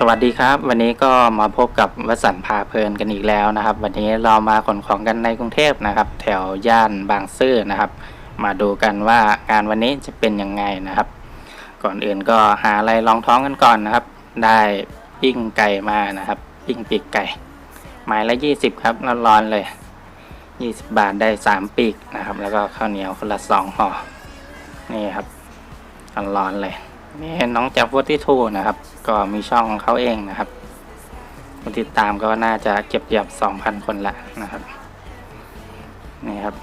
สวัสดีครับ วันนี้ก็มาพบกับวสันต์พาเพลินกันอีกแล้วนะครับ วันนี้เรามาขนของกันในกรุงเทพนะครับ แถวย่านบางซื่อนะครับ มาดูกันว่างานวันนี้จะเป็นยังไงนะครับ ก่อนอื่นก็หาอะไรรองท้องกันก่อนนะครับ ได้ปิ้งไก่มานะครับ ปิ้งปีกไก่ไม้ละยี่สิบครับร้อนๆเลยยี่สิบบาทได้สามปีกนะครับ แล้วก็ข้าวเหนียวคนละสองห่อนี่ครับร้อนๆเลย นี่น้องแจ็บวที่ทูนะครับ ก็มีช่องของเขาเองนะครับคนติดตามก็น่าจะเก็บเยียบสองพันคนละนะครับ นี่ครับ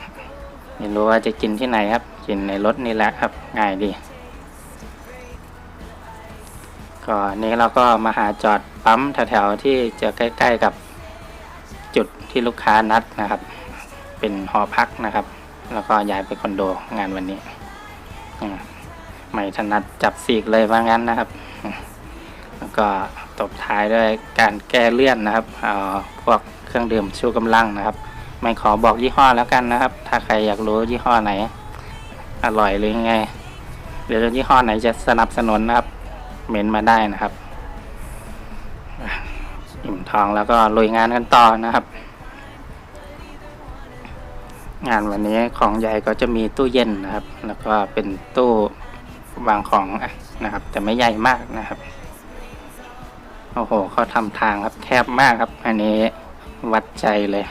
ไม่รู้ว่าจะกินที่ไหนครับ กินในรถนี่แหละครับ ง่ายดี ก็นี้เราก็มาหาจอดปั๊มแถวๆที่จะใกล้ ๆกับจุดที่ลูกค้านัดนะครับ เป็นหอพักนะครับ แล้วก็ย้ายไปคอนโดงานวันนี้อืม ไม่ถนัดจับสีกเลยว่างั้นนะครับ แล้วก็ตบท้ายด้วยการแก้เลื่อนนะครับเอาพวกเครื่องดื่มชูกำลังนะครับ ไม่ขอบอกยี่ห้อแล้วกันนะครับ ถ้าใครอยากรู้ยี่ห้อไหน อร่อยหรือยังไงหรือยี่ห้อไหนจะสนับสนุนนะครับ เมนมาได้นะครับอิ่มท้องแล้วก็ลุยงานกันต่อนะครับ งานวันนี้ของใหญ่ก็จะมีตู้เย็นนะครับ แล้วก็เป็นตู้ วางของอะนะครับแต่ไม่ใหญ่มากนะครับโอ้โหเขาทำทางครับแคบมากครับ อันนี้วัดใจเลย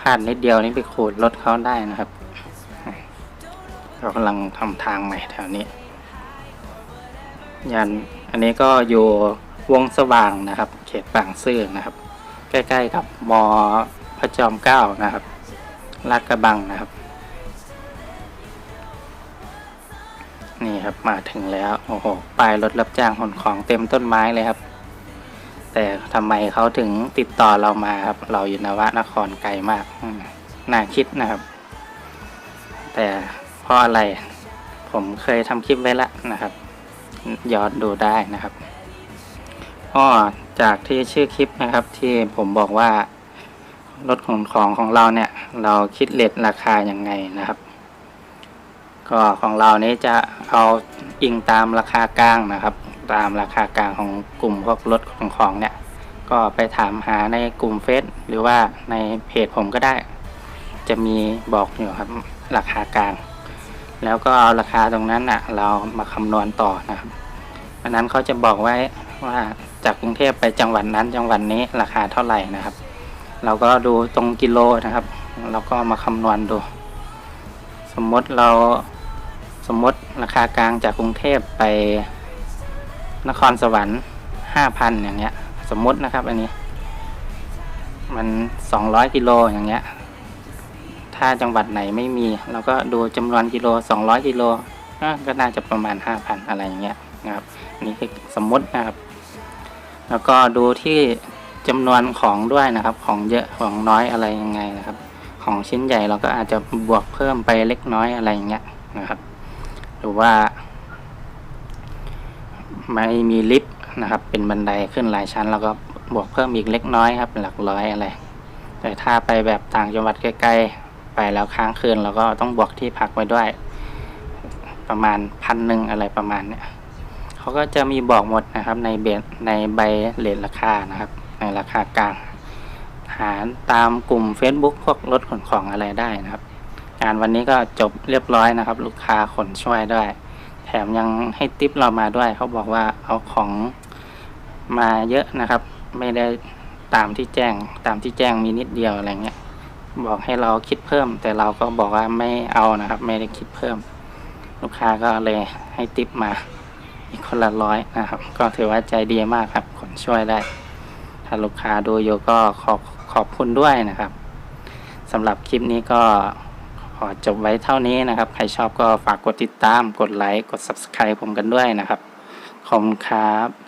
พลาดนิดเดียวนี่ไปขูดรถเขาได้นะครับเขากำลังทำทางใหม่แถวนี้ ยันอันนี้ก็อยู่วงสว่างนะครับ เขตบางซื่อนะครับ ใกล้ๆกับมอพระจอมเกล้านะครับลาดกระบังนะครับ นี่ครับมาถึงแล้วโอ้โหป้ายรถรับจ้างขนของเต็มต้นไม้เลยครับ แต่ทำไมเขาถึงติดต่อเรามาครับ เราอยู่นวะนครไกลมากน่าคิดนะครับ แต่เพราะอะไรผมเคยทำคลิปไว้แล้วนะครับย้อนดูได้นะครับอ้อจากที่ชื่อคลิปนะครับ ที่ผมบอกว่ารถขนของของเราเนี่ย เราคิดเลทราคายังไงนะครับ ก็ของเรานี้จะเอาอิงตามราคากลางนะครับ ตามราคากลางของกลุ่มพวกรถของของเนี่ย ก็ไปถามหาในกลุ่มเฟซหรือว่าในเพจผมก็ได้ จะมีบอกอยู่ครับราคากลาง แล้วก็เอาราคาตรงนั้นอะ เรามาคำนวณต่อนะครับอันนั้นเขาจะบอกไว้ว่าจากกรุงเทพไปจังหวัดนั้นจังหวัดนี้ราคาเท่าไหร่นะครับ เราก็ดูตรงกิโลนะครับ เราก็มาคำนวณดู สมมติเรา สมมติราคากลางจากกรุงเทพไปนครสวรรค์ห้าพันอย่างเงี้ย สมมตินะครับอันนี้ มันสองร้อยกิโลอย่างเงี้ย ถ้าจังหวัดไหนไม่มี เราก็ดูจำนวนกิโลสองร้อยกิโลก็น่าจะประมาณห้าพันอะไรอย่างเงี้ยนะครับนนี้คือสมมตินะครับ แล้วก็ดูที่จำนวนของด้วยนะครับ ของเยอะของน้อยอะไรยังไงนะครับ ของชิ้นใหญ่เราก็อาจจะบวกเพิ่มไปเล็กน้อยอะไรอย่างเงี้ยนะครับ หรือว่า ไม่มีลิฟต์นะครับ เป็นบันไดขึ้นหลายชั้นเราก็บวกเพิ่มอีกเล็กน้อยครับ หลักร้อยอะไร แต่ถ้าไปแบบต่างจังหวัดใกล้ๆไปแล้วค้างคืนเราก็ต้องบวกที่พักไว้ด้วย ประมาณพันหนึ่งอะไรประมาณเนี้ยเขาก็จะมีบอกหมดนะครับในเบในใบเลทราคานะครับ ในราคากลางหารตามกลุ่ม Facebook พวกรถขนของอะไรได้นะครับ งานวันนี้ก็จบเรียบร้อยนะครับ ลูกค้าขนช่วยด้วย แถมยังให้ติปเรามาด้วย เขาบอกว่าเอาของมาเยอะนะครับ ไม่ได้ตามที่แจ้ง ตามที่แจ้งมีนิดเดียวอะไรเงี้ยบอกให้เราคิดเพิ่ม แต่เราก็บอกว่าไม่เอานะครับ ไม่ได้คิดเพิ่ม ลูกค้าก็เลยให้ติปมาอีกคนละร้อยนะครับ ก็ถือว่าใจดีมากครับขนช่วยได้ ถ้าลูกค้าดูอยู่ก็ขอบขอบคุณด้วยนะครับสำหรับคลิปนี้ก็ ขอจบไว้เท่านี้นะครับ ใครชอบก็ฝากกดติดตาม กดไลค์ กด Subscribe ผมกันด้วยนะครับ ขอบคุณครับ